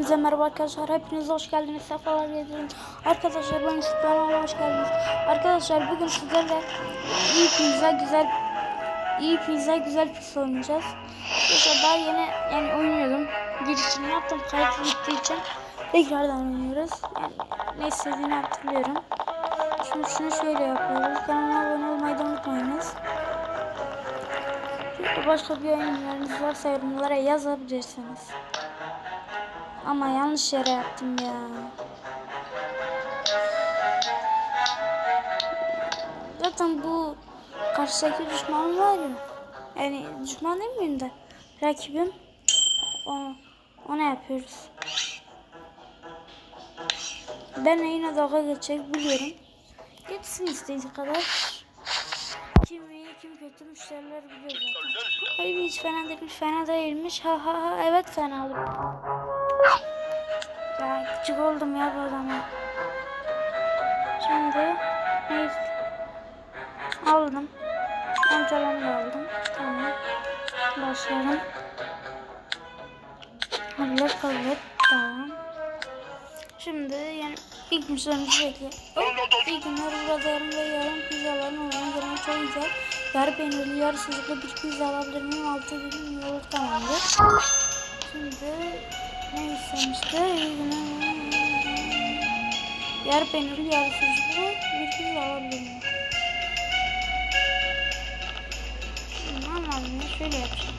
Hepinize merhaba arkadaşlar. Hepiniz hoş geldiniz. Sefalar getirdiniz. Arkadaşlar ben Süperman'a hoş geldiniz. Arkadaşlar bugün sizlerle iyi pizza güzel iyi pizza güzel pizza oynayacağız. Arkadaşlar daha yeni yani oynuyordum. Girişini yaptım. Kayıt bittiği için tekrardan oynuyoruz. Yani ne istediğini hatırlıyorum. Şimdi şunu şöyle yapıyoruz. Kanalıma abone olmayı da unutmayınız. Başka bir oyunlarınız varsa yorumlara yazabilirsiniz. Ama yanlış yere yaptım ya. Zaten bu karşıdaki düşmanım var ya. Yani düşman demeyeyim de rakibim. Onu, ona yapıyoruz. Ben yine dalga geçecek biliyorum. Geçsin istediği kadar. Kim iyi kim kötü müşteriler biliyor zaten. Hayır hiç fena değilmiş fena değilmiş. Ha ha ha evet fena olur. Ya küçük oldum ya bu adama. Şimdi neyse. Aldım. Pantolonu da aldım. Tamam. Başlayalım. Hallet hallet. Tamam. Şimdi yani ilk müşterimizi bekliyor. İyi günler burada yarım pizzaların olduğunu gören çok güzel. Yarı peynirli yarı sucuklu bir pizza alabilir miyim? Altı dilim yoğurt tamamdır. Şimdi ne istemişti? Yarı peynirli yarı sucuklu bir pizza alabilir miyim? Şimdi Normalde şöyle yapacağım.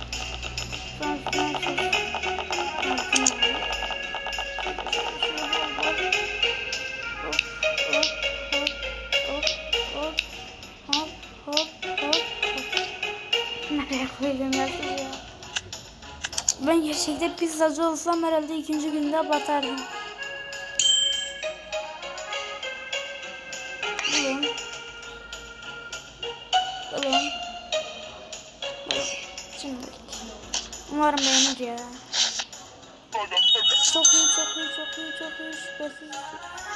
Sonra sonra sonra. Nereye koydum nasıl ya? Ben gerçekten pizzacı olsam herhalde ikinci günde batardım. Alın. Alın. Şimdi. Umarım beğenir ya. Çok iyi, çok iyi, çok iyi, çok iyi. Şüphesiz.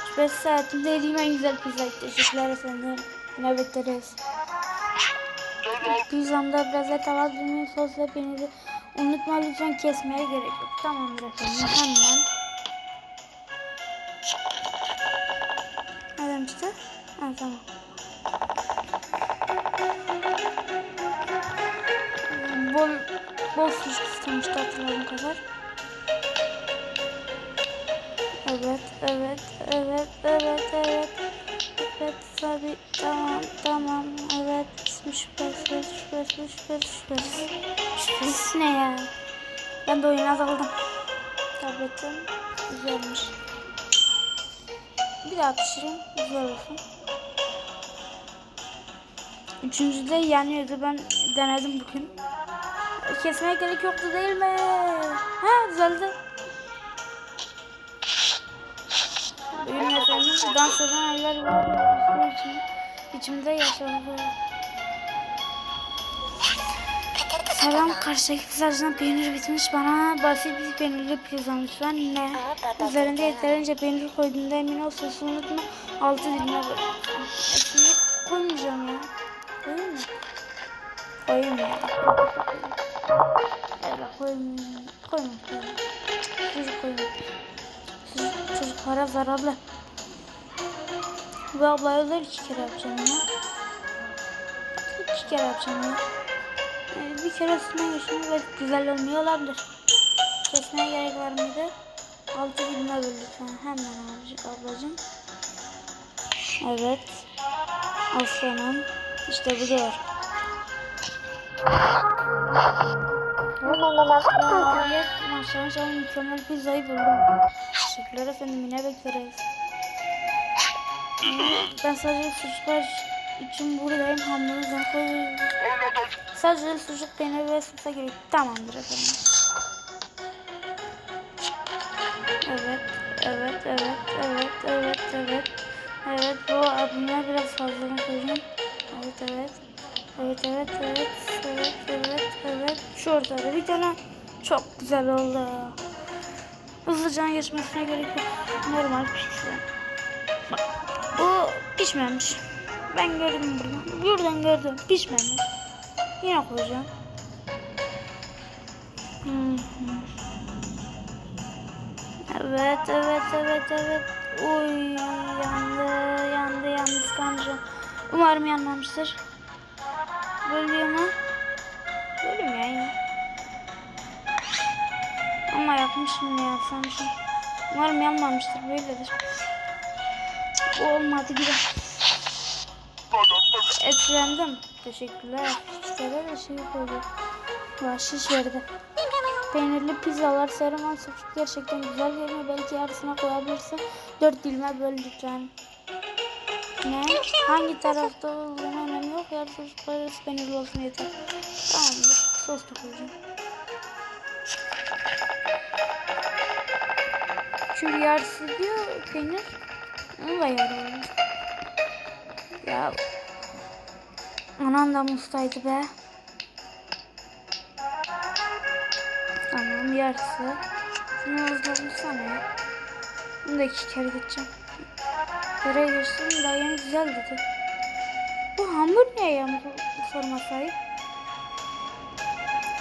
Şüphesiz hayatımda yediğim en güzel pizza. Teşekkürler efendim. Yine bekleriz. Pizzamda biraz et alabilir miyim? Sos peyniri. Unutma lütfen kesmeye gerek yok. Tamamdır efendim. Hemen. Ne demişti? Ha tamam. Bol, bol sucuk istemişti hatırladığım kadar. Evet, evet, evet, evet, evet. Evet, tabi, tamam, tamam, evet. Şüphesiz, şüphesiz, şüphesiz, şüphesiz. Şüphesiz ne ya? Ben de oyuna daldım. Tabletim güzelmiş. Bir daha pişireyim, güzel olsun. Üçüncüde yanıyordu, ben denedim bugün. Kesmeye gerek yoktu değil mi? Ha, düzeldi. Efendim dans eden aylar var. İçim, içimde yaşandı. Selam karşıdaki pizzacıdan peynir bitmiş bana basit bir peynirli pizza lütfen ne? Üzerinde yeterince peynir koyduğunda emin ol sosunu unutma altı dilime böl. Hepsini koymayacağım ya. Koyayım mı? Koyayım ya. Evet koyayım. Koyma. Çocuk. Çocuk, çocuklara zararlı. Ve ablaya özel iki kere yapacağım ya. İki kere yapacağım ya. Ee, bir kere üstüne geçtim ve güzel olmuyor olabilir. Kesmeye gerek var mıydı? Altı dilime böldük. Ha, hemen abicik ablacığım. Evet. Aslanım. İşte bu da var. Evet, maşallah mükemmel pizzayı buldum. Teşekkürler efendim, yine bekleriz. Ben sadece sucuklar için buradayım. Hamurunuzdan koyuyorum. Sadece sucuk, peynir ve sosa gerek. Tamamdır efendim. Evet, evet, evet, evet, evet, evet. Evet, bu abime biraz fazla koyacağım. Evet, evet. Evet, evet, evet, evet, evet, evet. Şu ortada bir tane çok güzel oldu. Hızlıca geçmesine gerek yok. Normal pişti. Pişmemiş. Ben gördüm buradan. Buradan gördüm. Pişmemiş. Yine koyacağım. Evet. Evet, evet, evet. Uy, yandı, yandı, yandı skancı. Umarım yanmamıştır. Bölüyor mu? Bölüm ya yine. Ama yapmışım ya, sanmışım. Umarım yanmamıştır, böyledir. Olmadı gibi. Etkilendim. Teşekkürler. İşte de şey koydu. Bahşiş verdi. Peynirli pizzalar sarıman sucuk gerçekten güzel görünüyor. Belki yarısına koyabilirsin. Dört dilime böl lütfen. Ne? Hangi tarafta olduğunu önemi yok. Yarı sucuklar arası peynirli olsun yeter. Tamamdır. Sos da koyacağım. Çünkü yarısı diyor peynir. Onu. Ya Anan da mustaydı be. Tamam yarısı. Şunu hızlansana ya. Bunu da iki kere geçeceğim. Nereye geçtim daha yeni güzel dedi. Bu hamur ne ya bu sorma sahip?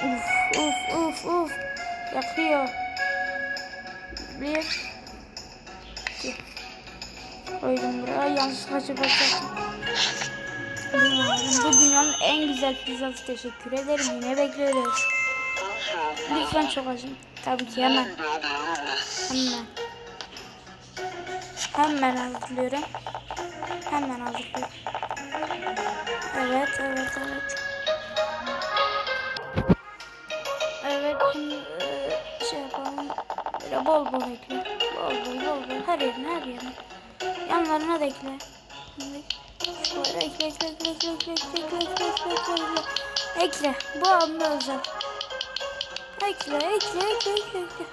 Uf uf uf uf. Yakıyor. Bir. iki. Koydum buraya. Yanlışlıkla çıkartacaktım. Bu dünyanın en güzel pizzası teşekkür ederim. Yine bekleriz. Lütfen çok acım. Tabii ki hemen. Hemen. Hemen hazırlıyorum. Hemen hazırlıyorum. Evet, evet, evet. Evet, şimdi e, şey yapalım. Böyle bol bol ekle. Bol bol bol bol. Her yerine, her yerine. Yanlarına da ekle. Ekle, ekle, ekle, ekle, ekle, ekle, ekle, ekle, ekle, ekle, ekle. Bu abime özel. Ekle, ekle, ekle, ekle, ekle.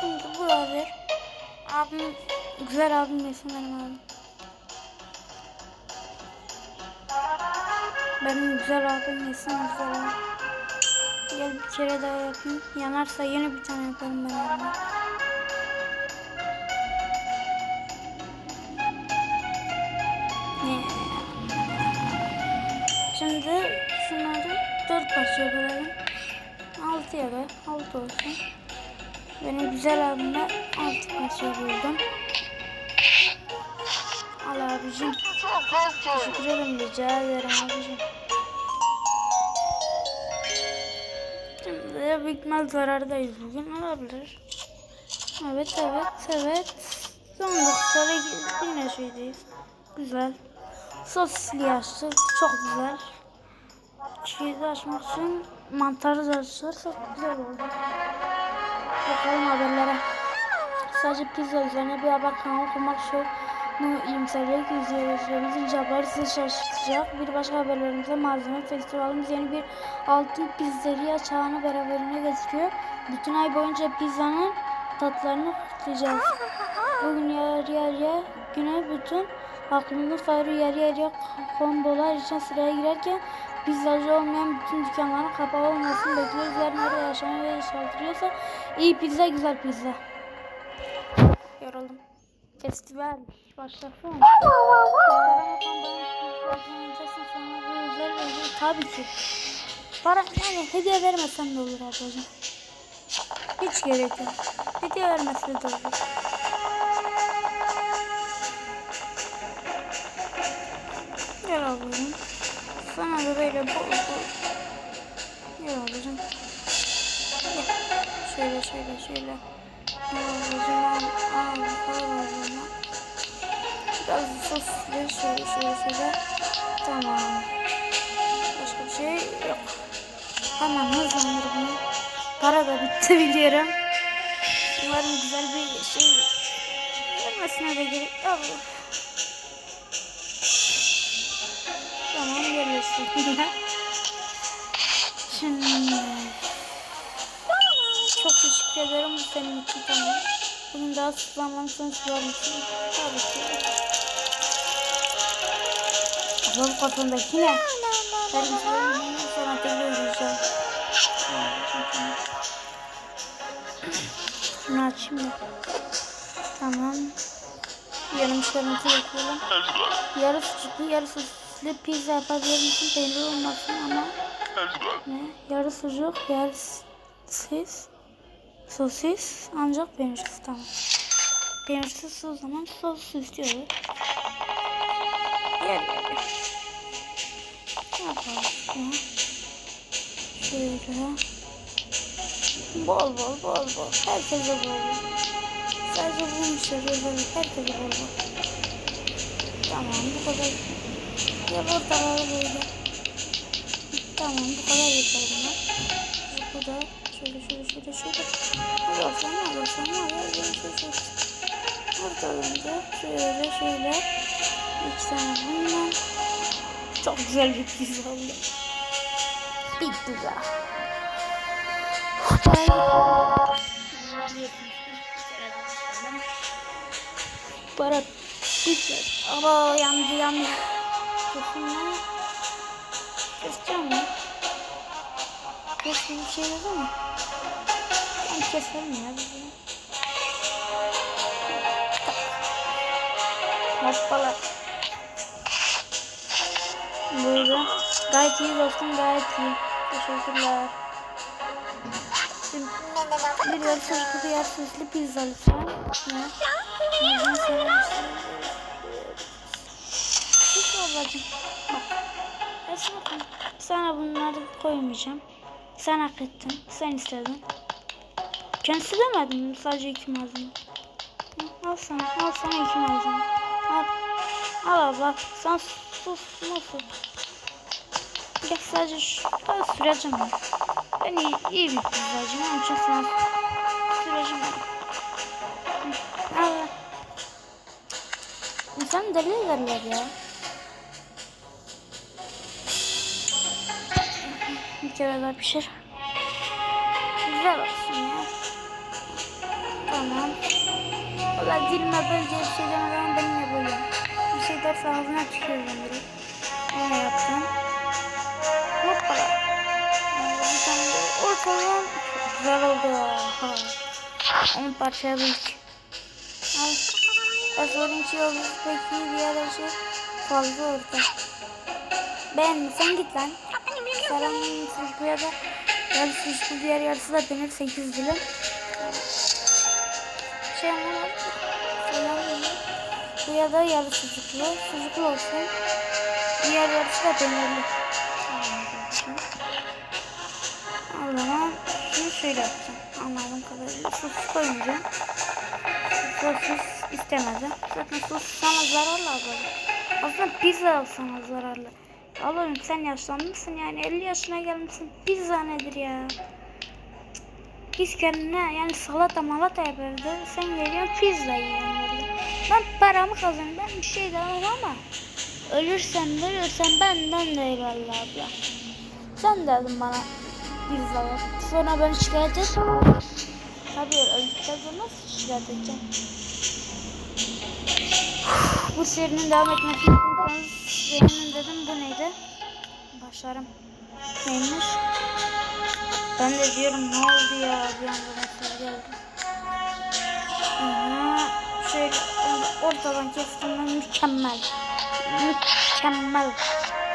Şimdi buraya ver. Abim, güzel abim yesin benim abim. Benim güzel abim yesin güzel abim. Gel bir kere daha yapayım. Yanarsa yeni bir tane yaparım ben abime. Şunları dört parçaya bölelim. Altı ya da altı olsun. Benim güzel abime altı parçaya böldüm. Al abicim. Teşekkür ederim rica ederim abicim. Şimdi büyük ihtimal zarardayız bugün olabilir. Evet evet evet. Son noktada yine şeydeyiz. Güzel. Sosisli açtık. Çok güzel. Cheese açmak için mantarı da açarsak güzel oldu. Bakalım haberlere. Sadece pizza üzerine bir haber kanalı kurmak çok mu iyimserlik. Bizim haber sizi şaşırtacak. Bir başka haberlerimize malzeme festivalimiz yeni bir altın pizzeria çağını beraberine getiriyor. Bütün ay boyunca pizzanın tatlarını kutlayacağız. Bugün yarı yarıya güne bütün aklımda farı yarı yarıya kombolar için sıraya girerken pizzacı olmayan bütün dükkanların kapalı olmasını bekliyoruz. Yarın nerede yaşanıyor ve saldırıyorsa iyi pizza güzel pizza. Yoruldum. Festival başlasın. Tabii ki. Para yani hediye vermesen de olur ablacığım. Hiç gerek yok. Hediye vermesen de olur. Gel ablacığım. Sana da böyle bol bol. Gel ablacığım. Gel. Şöyle şöyle şöyle. Al ablacığım al. Al al ablacığım. Biraz soslu şöyle şöyle şöyle. Tamam. Başka bir şey yok. Hemen hızlandır bunu. Para da bitti biliyorum. Umarım güzel bir şey gelmesine de gerek yok. aslında. Şimdi çok teşekkür ederim bu senin için tamam. Bunun daha sıklanmamışsın sıklanmışsın. Tabii ki. Ablam kafamdaki ne? Ben izleyeyim. Sonra tekrar izleyeceğim. Şunu açayım da. Tamam. Yarım sarıntı yapalım. Yarısı çıktı yarısı sosisli pizza yapabilir misin? Peynir olmasın ama ne? Yarı sucuk, yarı siz. Sosis ancak peynirsiz tamam. Peynirsiz o zaman sosis istiyoruz. Gel gel gel. Ne yapalım ya? Şöyle. Bol bol bol bol. Herkese bol bol. Sadece bu müşteriye böyle herkese bol bol. Tamam bu kadar. Gel ortalara böyle. Tamam bu kadar yeter buna. Bu da şöyle şöyle şöyle şöyle. Olsa ne olsa ne olsa şöyle şöyle şöyle. Ortalarında şöyle şöyle. İki tane bundan. Çok güzel bir pizza oldu. Bir pizza. Para pizza. Ama yandı yandı. Kesinlikle. Keseceğim mi? Kesin bir şey yok ama. Ben keselim ya bizi. Hoppala. Buyurun. Gayet iyi dostum gayet iyi. Teşekkürler. Bir yer soslu bir yer soslu pizza lütfen. Ne? Neden seversin? Ablacığım. Bak. Esnafım. Sana bunları koymayacağım. Sen hak ettin. Sen istedin. Kendisi demedi mi? Sadece iki malzeme. Al sana. Al sana iki malzeme. Al. Al abla. Sen sus. Nasıl? Ya sadece şu. Süreceğim ben. Ben iyi, iyi bir pizzacıyım. Onun için sana süreceğim ben. Hı, Al. İnsan deli ederler ya. Bir kere daha pişir. Güzel olsun ya. Tamam. Valla dilime bölce bir şey demeden ben ne böyle. Bir şey derse ağzına tükürürüm direkt. Öyle yaptım. Hoppala. Bir tane de çok güzel oldu. Ha. On parçaya büyük. Al. Esmer'in yolu peki diğer şey fazla orada. Ben sen git lan. Selam sucukluya da yarı sucuklu diğer yarısı da benim 8 dilim. Şey anlamadım. Bu ya da yarı sucuklu. Sucuklu olsun. Diğer yarısı da peynirli. O zaman şimdi şöyle yapacağım. Anladığım kadarıyla sos koymayacağım. Sosis istemedi. Zaten sos sana zararlı abla. Aslında pizza sana zararlı. Oğlum sen yaşlanmışsın yani 50 yaşına gelmişsin. Pizza nedir ya? Biz kendine yani salata malata yapıyoruz. Sen geliyorsun pizza yiyorsun. Ben paramı kazanıyorum. Ben bir şey demem ama ölürsem ölürsem benden de eyvallah abla. Sen dedin bana pizza yap. Sonra ben şikayet et. Tabii öldükten sonra nasıl şikayet edeceğim? Bu serinin devam etmesini istiyorsanız beğenin dedim. Bu neydi? Başlarım. Neymiş? Ben de diyorum ne oldu ya bir anda mesaj geldi. Aha, şöyle ortadan kestim mükemmel. Mükemmel.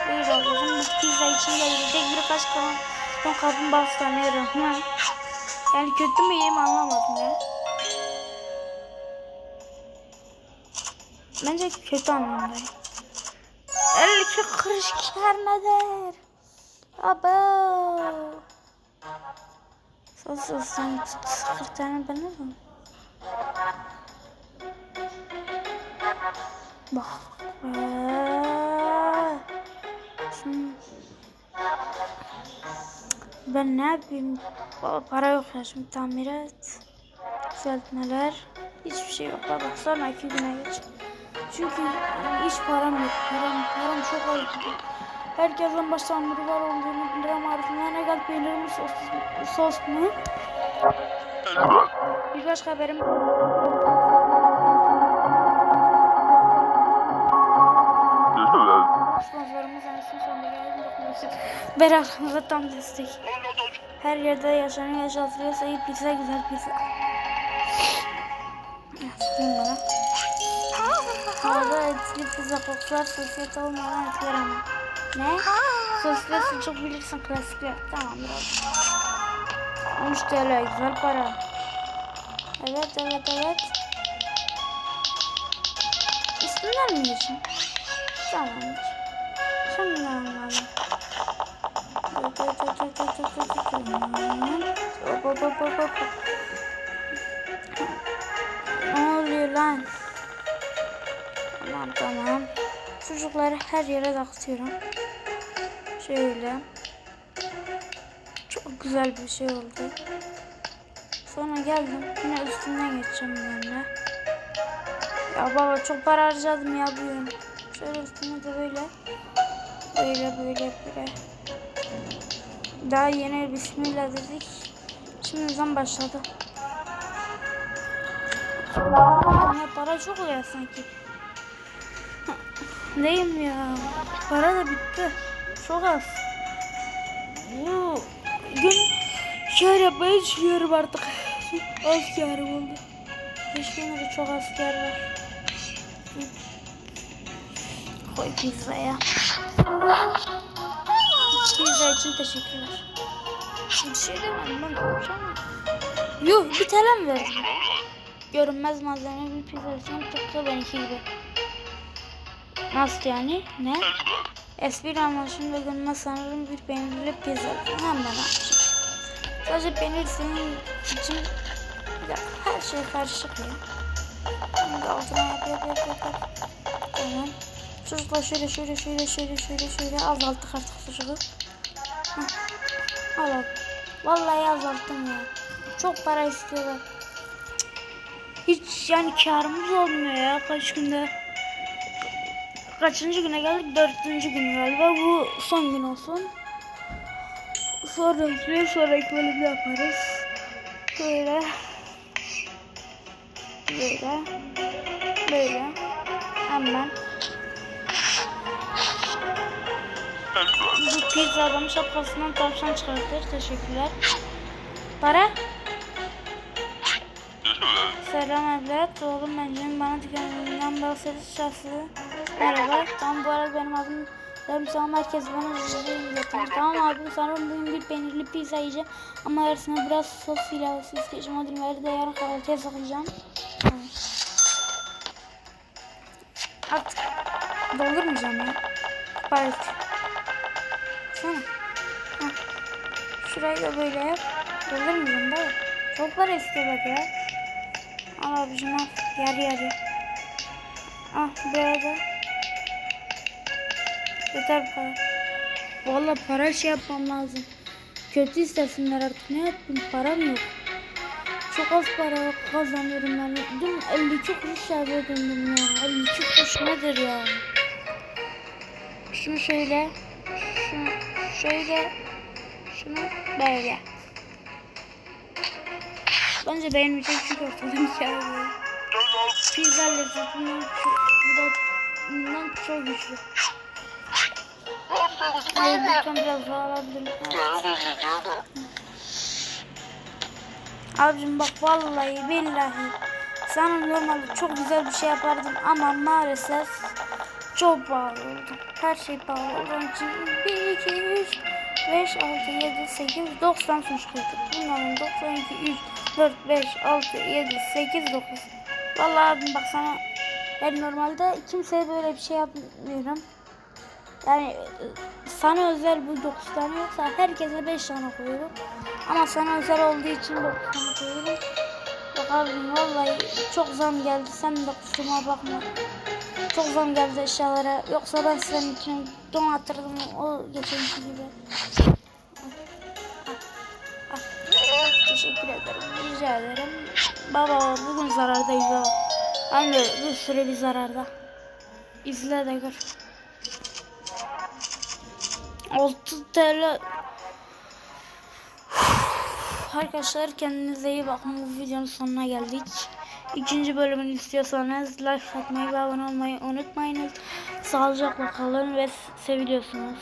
İyi bu pizza için gelecek birkaç kalan son kapın bastırıyorum. Ha. Yani kötü mü yiyeyim anlamadım ya. Bence kötü anlamdayım. 52 kuruş kar nedir? Aba. Sus sen sıfır tane ne zaman? Bak. Ben ne yapayım? Para yok ya şimdi tamirat. Düzeltmeler. Hiçbir şey yok baba. Sonraki güne geç. Çünkü hiç param yok. Param, param çok az. Herkesin baş hamuru var olduğunu biliyorum ardından ne kadar peynirli sos, sos mu? Bir başka haberim. Sponsorumuz anasını sonunda geldi. Beraberimize tam destek. Her yerde yaşanıyor, yaşatılıyorsa iyi pizza, güzel pizza. Sıkayım bana. Havada etkili pizza kokular sosyete olmadan etkiler ama. Ne? Soslu sucuk bilirsin klasikler. Tamamdır abi. 13 TL güzel para. Evet evet evet. Üstünden mi geçeyim? Tamamdır. Şimdi anladım. Evet, evet, evet, evet, evet, evet, evet. Hop, hop, hop, hop, hop. Ne oluyor lan? Tamam tamam. Çocukları her yere dağıtıyorum. Şöyle. Çok güzel bir şey oldu. Sonra geldim. Yine üstünden geçeceğim benimle. Ya baba çok para harcadım ya bu yön. Şöyle üstüne de böyle. Böyle böyle böyle. Daha yeni bismillah dedik. Şimdiden başladı. Ya para çok oluyor sanki. Neyim ya? Para da bitti. Çok az. Bu gün şöyle yapmaya çıkıyorum artık. Az yarım oldu. Hiçbirinde çok az yer var. Koy pizzaya. Pizza için teşekkürler. Bir şey demedim ben konuşamam. Yuh bir tane mi? Görünmez malzeme bir pizza için tıpkı benimki gibi. Nasıl yani? Ne? Espri amaçlı ve görünmez sanırım bir peynirli pizza. Hemen yapacağım. Sadece peynir senin için dakika, her şey karışık ya. Şimdi altına yap yap yap yap. yap. Tamam. Çocuklar şöyle şöyle şöyle şöyle şöyle şöyle azalttık artık. Heh. Al al. Vallahi azalttım ya. Çok para istiyorlar. Hiç yani karımız olmuyor ya kaç günde. Kaçıncı güne geldik? Dördüncü gün galiba. Bu son gün olsun. Sonraki sonraki bölümde yaparız. Böyle. Böyle. Böyle. Hemen. Bu pizza adamı şapkasından tavşan çıkartır. Teşekkürler. Para? Selam evlat. Oğlum benim bana dükkanından bahsediş şahsı. Merhaba. Tamam bu arada benim adım benim sana merkez bana üzerinde yapın. Tamam abi sanırım bugün bir peynirli pizza yiyeceğim. Ama arasına biraz sos ilavesi isteyeceğim. O dilimleri de yarın kahvaltıya. Tamam. Artık doldurmayacağım ya. Para Sana. Heh. Şurayı da böyle yap. Doldurmayacağım da. Çok para istiyorlar ya. Al abicim al. Yarı yarı. Ah böyle de. Yeter bu kadar. Valla para şey yapmam lazım. Kötü istesinler artık. Ne yapayım? Param yok. Çok az para kazanıyorum ben. Dün 52 kuruş yarıya döndüm ya. 52 kuruş nedir ya? Şunu şöyle. Şunu şöyle. Şunu böyle. Bence beğenmeyecek çünkü ortadan kağıdı. Pizza lezzetinden çok, bu da bundan çok güçlü. Hayır lütfen biraz daha alabilirim. Abicim bak vallahi billahi sana normalde çok güzel bir şey yapardım ama maalesef çok pahalı oldu. Her şey pahalı olduğu için 1, 2, 3, 5, 6, 7, 8, 90 suç kırdık. Bunların 92, 3, 4, 5, 6, 7, 8, 9. Vallahi abim bak sana ben normalde kimseye böyle bir şey yapmıyorum. Yani e, sana özel bu 9 tane yoksa herkese 5 tane koyuyorum. Ama sana özel olduğu için 9 tane koyuyorum. Bak abim vallahi çok zam geldi. Sen de kusuruma bakma. Çok zam geldi eşyalara. Yoksa ben senin için donatırdım o geçenki gibi. Teşekkür ederim. Rica ederim. Baba bugün zarardayız baba. Hem de bir süre bir zararda. İzle de gör. 6 TL Arkadaşlar kendinize iyi bakın. Bu videonun sonuna geldik. İkinci bölümünü istiyorsanız like atmayı ve abone olmayı unutmayınız. Sağlıcakla kalın ve seviliyorsunuz.